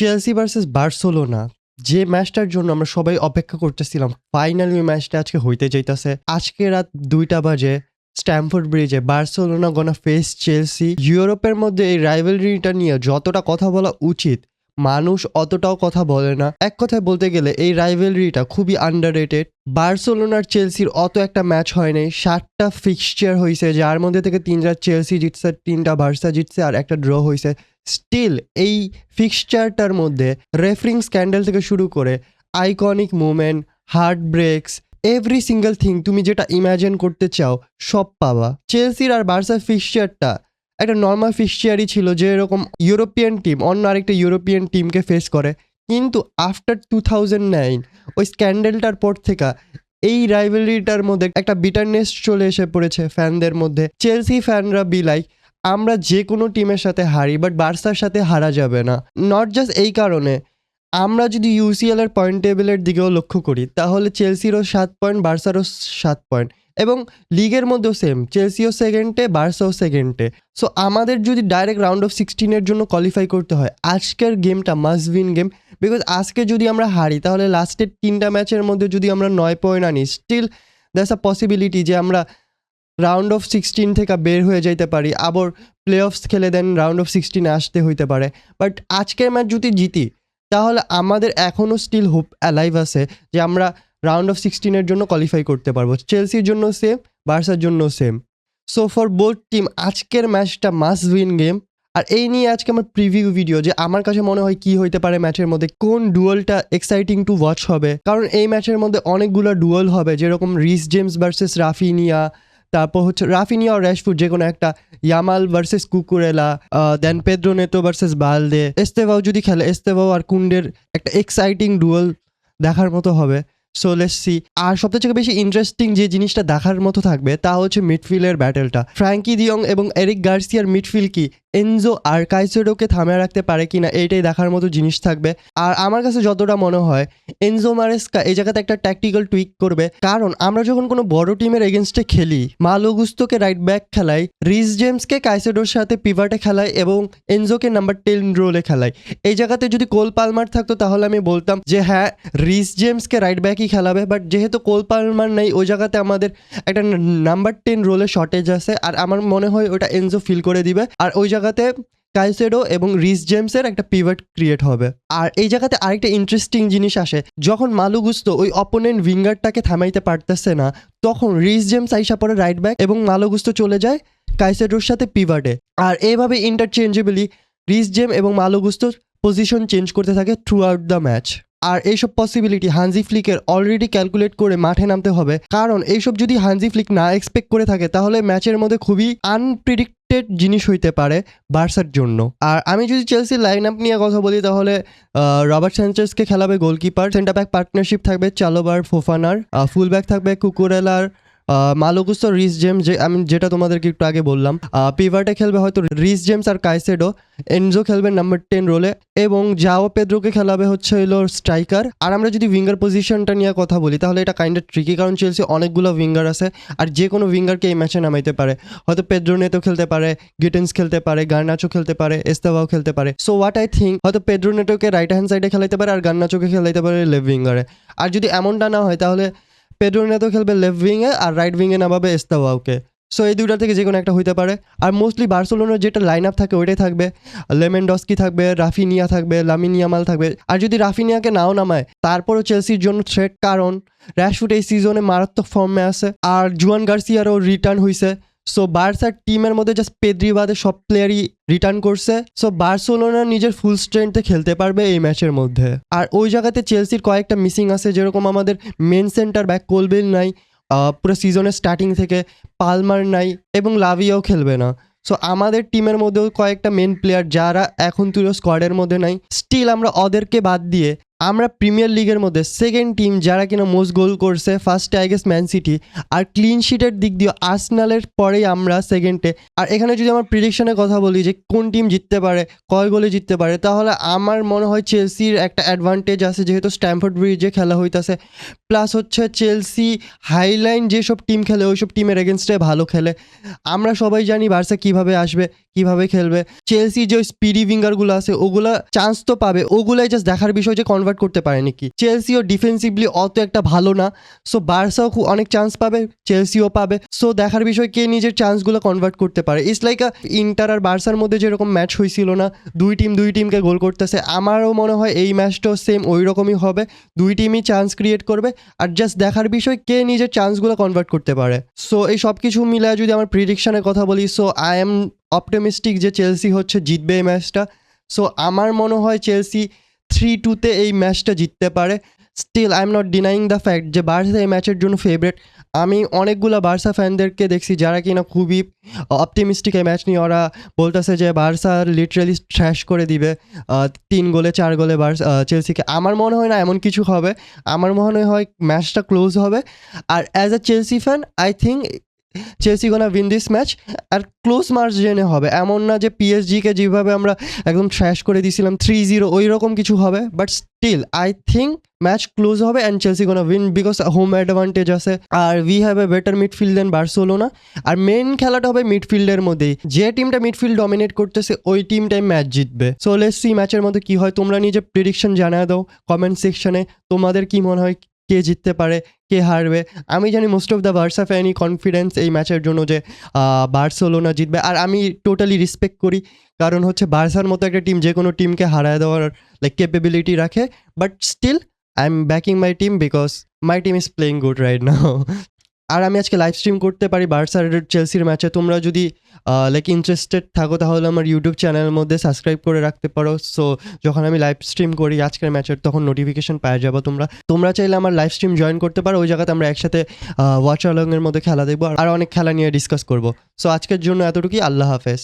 Chelsea versus Barcelona যে ম্যাচটার জন্য আমরা সবাই অপেক্ষা করতেছিলাম ফাইনালি ওই ম্যাচটা আজকে হইতে যাইতাছে। আজকে রাত দুইটা বাজে স্ট্যামফোর্ড ব্রিজে বার্সেলোনা গনা ফেস চেলসি ইউরোপের মধ্যে এই রাইভেলরিটা নিয়ে যতটা কথা বলা উচিত, মানুষ অতটাও কথা বলে না। এক কথায় বলতে গেলে এই রাইভেলরিটা খুবই আন্ডার রেটেড বার্সেলোনার চেলসির অত একটা ম্যাচ হয় নাই ষাটটা ফিক্সচার হয়েছে যার মধ্যে থেকে তিনটা চেলসি জিতছে, তিনটা বার্সা জিতছে আর একটা ড্র হয়েছে স্টিল এই ফিক্সচারটার মধ্যে রেফারিং স্ক্যান্ডেল থেকে শুরু করে iconic moment heart breaks every single thing তুমি যেটা ইমাজিন করতে চাও, সব পাবা। চেলসির আর বার্সার ফিক্সচারটা একটা নর্মাল ফিক্সচারই ছিল যে এরকম ইউরোপিয়ান টিম অন্য আরেকটা ইউরোপিয়ান টিমকে ফেস করে। কিন্তু আফটার টু থাউজেন্ড নাইন ওই স্ক্যান্ডেলটার পর থেকে এই রাইভেলিটার মধ্যে একটা বিটারনেস চলে এসে পড়েছে ফ্যানদের মধ্যে। চেলসি ফ্যানরা বি লাইক আমরা যে কোনো টিমের সাথে হারি বাট বার্সার সাথে হারা যাবে না। নট জাস্ট এই কারণে, আমরা যদি ইউসিএল এর পয়েন্ট টেবিলের দিকেও লক্ষ্য করি, তাহলে চেলসিরও সাত পয়েন্ট বার্সারও সাত পয়েন্ট এবং লিগের মধ্যেও সেম চেলসিও সেকেন্ডে বার্সাও সেকেন্ডে সো আমাদের যদি ডাইরেক্ট রাউন্ড অফ সিক্সটিনের জন্য কোয়ালিফাই করতে হয়, আজকের গেমটা মাস্ট উইন গেম বিকজ আজকে যদি আমরা হারি, তাহলে লাস্টের তিনটা ম্যাচের মধ্যে যদি আমরা নয় পয়েন্ট আনি স্টিল দ্যাটস আ পসিবিলিটি যে আমরা রাউন্ড অফ সিক্সটিন থেকে বের হয়ে যাইতে পারি। আবার প্লে অফস খেলে দেন রাউন্ড অফ সিক্সটিনে আসতে হইতে পারে। বাট আজকের ম্যাচ যদি জিতি, তাহলে আমাদের এখনও স্টিল হোপ অ্যালাইভ আছে যে আমরা রাউন্ড অফ সিক্সটিনের জন্য কোয়ালিফাই করতে পারব। চেলসির জন্য সেম বার্সার জন্য same so for both team আজকের ম্যাচটা মাস্ট উইন গেম আর এই নিয়ে আজকে আমার প্রিভিউ ভিডিও যে আমার কাছে মনে হয় কি হইতে পারে ম্যাচের মধ্যে, কোন ডুয়েলটা এক্সাইটিং টু ওয়াচ হবে। কারণ এই ম্যাচের মধ্যে অনেকগুলো ডুয়েল হবে, যেরকম রিস জেমস ভার্সেস রাফিনিয়া তারপর হচ্ছে রাফিনিয়া আর র্যাশফুড যে কোনো একটা, Yamal versus Cucurella then Pedro Neto versus Balde Estevao যদি খেলে এস্তেভাও আর কুন্ডের একটা এক্সাইটিং ডুয়েল দেখার মতো হবে। সো লেটস সি আর সব থেকে বেশি ইন্টারেস্টিং যে জিনিসটা দেখার মতো থাকবে, তা হচ্ছে মিডফিল্ডের ব্যাটেলটা ফ্র্যাঙ্কি দিয়ং এবং এরিক গার্সিয়ার মিডফিল্ড কি? এনজো আর কাইসেডোকে থামে রাখতে পারে কি না এইটাই দেখার মতো জিনিস থাকবে। আর আমার কাছে যতটা মনে হয়, এনজো মারেস্কা এই জায়গাতে একটা ট্যাকটিক্যাল টুইক করবে। কারণ আমরা যখন কোনো বড় টিমের এগেনস্টে খেলি মালোগুস্তোকে রাইট ব্যাক খেলাই, রিস জেমসকে কাইসেডোর সাথে পিভার্টে খেলাই এবং এনজোকে নাম্বার টেন রোলে খেলাই। এই জায়গাতে যদি কোল পালমার থাকতো তাহলে আমি বলতাম যে হ্যাঁ রিস জেমসকে রাইট ব্যাকই খেলাবে বাট যেহেতু কোল পালমার নেই, ওই জায়গাতে আমাদের একটা নাম্বার টেন রোলে শর্টেজ আছে, আর আমার মনে হয় ওটা এনজো ফিল করে দিবে। আর ওই জায়গাতে কাইসেডো এবং রিস জেমসের একটা পিভার্ট ক্রিয়েট হবে। আর এই জায়গাতে আরেকটা ইন্টারেস্টিং জিনিস আসে, যখন মালুগুস্তো ওই অপোনেন্ট উইঙ্গারটাকে থামাইতে পারতেছে না, তখন রিস জেমস আইসা পরে রাইট ব্যাক এবং মালুগুস্তো চলে যায় কাইসেডোর সাথে পিভার্টে আর এইভাবে ইন্টারচেঞ্জেবলি রিস জেম এবং মালুগুস্তো পজিশন চেঞ্জ করতে থাকে থ্রু আউট দ্য ম্যাচ আর এইসব পসিবিলিটি হানজি ফ্লিকের অলরেডি ক্যালকুলেট করে মাঠে নামতে হবে। কারণ এইসব যদি হানজি ফ্লিক না এক্সপেক্ট করে থাকে, তাহলে ম্যাচের মধ্যে খুবই আনপ্রিডিক্টেড জিনিস হইতে পারে বার্সার জন্য। আর আমি যদি চেলসির লাইন আপ নিয়ে কথা বলি, তাহলে রবার্ট স্যাঞ্চেসকে খেলাবে গোলকিপার সেন্টার ব্যাক পার্টনারশিপ থাকবে চালোবার ফোফানার ফুল ব্যাক থাকবে কুকুরেলার মালোগুস্তো রিস জেমস যে আমি যেটা তোমাদেরকে একটু আগে বললাম পিভার্টে খেলবে হয়তো রিস জেমস আর কাইসেডো। এনজো খেলবে নাম্বার টেন রোলে এবং জাও পেদ্রোকে খেলাবে হচ্ছে হলো স্ট্রাইকার আর আমরা যদি উইঙ্গার পজিশনটা নিয়ে কথা বলি, তাহলে এটা কাইন্ড অফ ট্রিকি কারণ চেলসি অনেকগুলো উইঙ্গার আছে আর যে কোনো উইঙ্গারকে এই ম্যাচে নামাইতে পারে। হয়তো পেদ্রো নেতো খেলতে পারে, গিটেন্স খেলতে পারে, গার্নাচো খেলতে পারে এস্তাবাও খেলতে পারে। সো হোয়াট আই থিঙ্ক হয়তো পেদ্রো নেটোকে রাইট হ্যান্ড সাইডে খেলাইতে পারে আর গার্নাচোকে খেলাইতে পারে লেফট উইঙ্গারে আর যদি এমনটা না হয়, তাহলে পেড্রো নেতো খেলবে লেফট উইংয়ে আর রাইট উইংয়ে নামাবে এস্তাওয়াওকে সো এই দুইটা থেকে যে কোনো একটা হইতে পারে। আর মোস্টলি বার্সেলোনার যেটা লাইন আপ থাকে ওইটাই থাকবে। লেমেন্ডস্কি থাকবে, রাফিনিয়া থাকবে লামিনিয়ামাল থাকবে। আর যদি রাফিনিয়াকে নাও নামায়, তারপরও চেলসির জন্য থ্রেট কারণ র্যাশফুট এই সিজনে মারাত্মক ফর্মে আছে। আর জুয়ান গার্সিয়ারও রিটার্ন হয়েছে সো বার্সার টিমের মধ্যে জাস্ট পেদ্রি বাদে সব প্লেয়ারই রিটার্ন করছে। সো বার্সেলোনা নিজের ফুল স্ট্রেংথে খেলতে পারবে এই ম্যাচের মধ্যে। আর ওই জায়গাতে চেলসির কয়েকটা মিসিং আছে, যেরকম আমাদের মেন সেন্টার ব্যাক কোলবেল নাই পুরো সিজনের স্টার্টিং থেকে পালমার নাই এবং লাভিয়াও খেলবে না। সো আমাদের টিমের মধ্যেও কয়েকটা মেন প্লেয়ার যারা এখন তুলো স্কোয়াডের মধ্যে নাই স্টিল আমরা ওদেরকে বাদ দিয়ে আমরা প্রিমিয়ার লিগের মধ্যে সেকেন্ড টিম যারা কিনা মোস্ট গোল করছে ফার্স্টে আই গেস ম্যান সিটি আর ক্লিন শিটের দিক দিয়ে আর্সেনালের পরেই আমরা সেকেন্ডে আর এখানে যদি আমার প্রিডিকশনের কথা বলি যে কোন টিম জিততে পারে, কয় গোলে জিততে পারে, তাহলে আমার মনে হয় চেলসির একটা অ্যাডভান্টেজ আছে, যেহেতু স্ট্যামফোর্ড ব্রিজে খেলা হইতাছে। প্লাস হচ্ছে চেলসি হাইলাইন যেসব টিম খেলে, ওইসব টিমের এগেনস্টে ভালো খেলে। আমরা সবাই জানি বার্সা কীভাবে আসবে কীভাবে খেলবে? চেলসি যে স্পিডি উইঙ্গারগুলো আছে, ওগুলা চান্স তো পাবে। ওগুলাই জাস্ট দেখার বিষয় যে কনভার্ট করতে পারে নাকি। চেলসিও ডিফেন্সিভলি অত একটা ভালো না। সো বার্সাও খুব অনেক চান্স পাবে চেলসিও পাবে। সো দেখার বিষয় কে নিজের চান্সগুলো কনভার্ট করতে পারে। ইটস লাইক ইন্টার আর বার্সার মধ্যে যেরকম ম্যাচ হয়েছিল না, দুই টিম দুই টিমকে গোল করতেছে, আমারও মনে হয় এই ম্যাচটাও সেম ওই রকমই হবে। দুই টিমই চান্স ক্রিয়েট করবে। আর জাস্ট দেখার বিষয় কে নিজের চান্সগুলো কনভার্ট করতে পারে। সো এই সব কিছু মিলে যদি আমার প্রিডিকশনের কথা বলি সো আই এম অপটিমিস্টিক যে চেলসি হচ্ছে জিতবে এই ম্যাচটা। সো আমার মনে হয় চেলসি থ্রি টুতে এই ম্যাচটা জিততে পারে। Still I am not denying the fact যে বার্সা এই ম্যাচের জন্য ফেভারেট আমি অনেকগুলো বার্সা ফ্যানদেরকে দেখছি যারা কিনা খুবই অপটিমিস্টিক এই ম্যাচ নিয়ে। ওরা বলতেছে যে বার্সা লিটারালি ট্র্যাশ করে দিবে। তিন গোলে চার গোলে বার্সা চেলসিকে। আমার মনে হয় না এমন কিছু হবে। আমার মনে হয় ম্যাচটা ক্লোজ হবে। আর as a Chelsea fan I think Chelsea gonna win this match R close মার্জিনে হবে। এমন না যে পিএসজিকে যেভাবে আমরা একদম ট্র্যাশ করে দিয়েছিলাম থ্রি জিরো ওই রকম কিছু হবে। But still I think match close হবে and Chelsea gonna win because home advantage আছে। আর we have a better midfield than Barcelona R main খেলাটা হবে মিডফিল্ডের মধ্যেই। যে টিমটা মিডফিল্ড ডমিনেট করতেছে, ওই টিমটাই ম্যাচ জিতবে। সো লেটস সি ম্যাচের মধ্যে কি হয়। তোমরা নিজে প্রেডিকশন জানিয়ে দাও। কমেন্ট সেকশনে তোমাদের কি মনে হয় কে জিততে পারে, কে হারবে। আমি জানি মোস্ট অফ দ্য বার্সা ফ্যানই কনফিডেন্স এই ম্যাচের জন্য যে বার্সেলোনা জিতবে। আর আমি টোটালি রেসপেক্ট করি, কারণ হচ্ছে বার্সার মতো একটা টিম যে কোনো টিমকে হারায় দেওয়ার লাইক ক্যাপেবিলিটি রাখে। But still I am backing my team because my team is playing good right now আর আমি আজকে লাইভ স্ট্রিম করতে পারি বার্সার চেলসির ম্যাচে তোমরা যদি লাইক ইন্টারেস্টেড থাকো, তাহলে আমার ইউটিউব চ্যানেলের মধ্যে সাবস্ক্রাইব করে রাখতে পারো। সো যখন আমি লাইভ স্ট্রিম করি আজকের ম্যাচের তখন নোটিফিকেশন পেয়ে যাব তোমরা। তোমরা চাইলে আমার লাইভ স্ট্রিম জয়েন করতে পারো, ওই জায়গাতে আমরা একসাথে ওয়াচ অলংয়ের মধ্যে খেলা দেখব। আর অনেক খেলা নিয়ে ডিসকাস করব। সো আজকের জন্য এতটুকুই, আল্লাহ হাফেজ।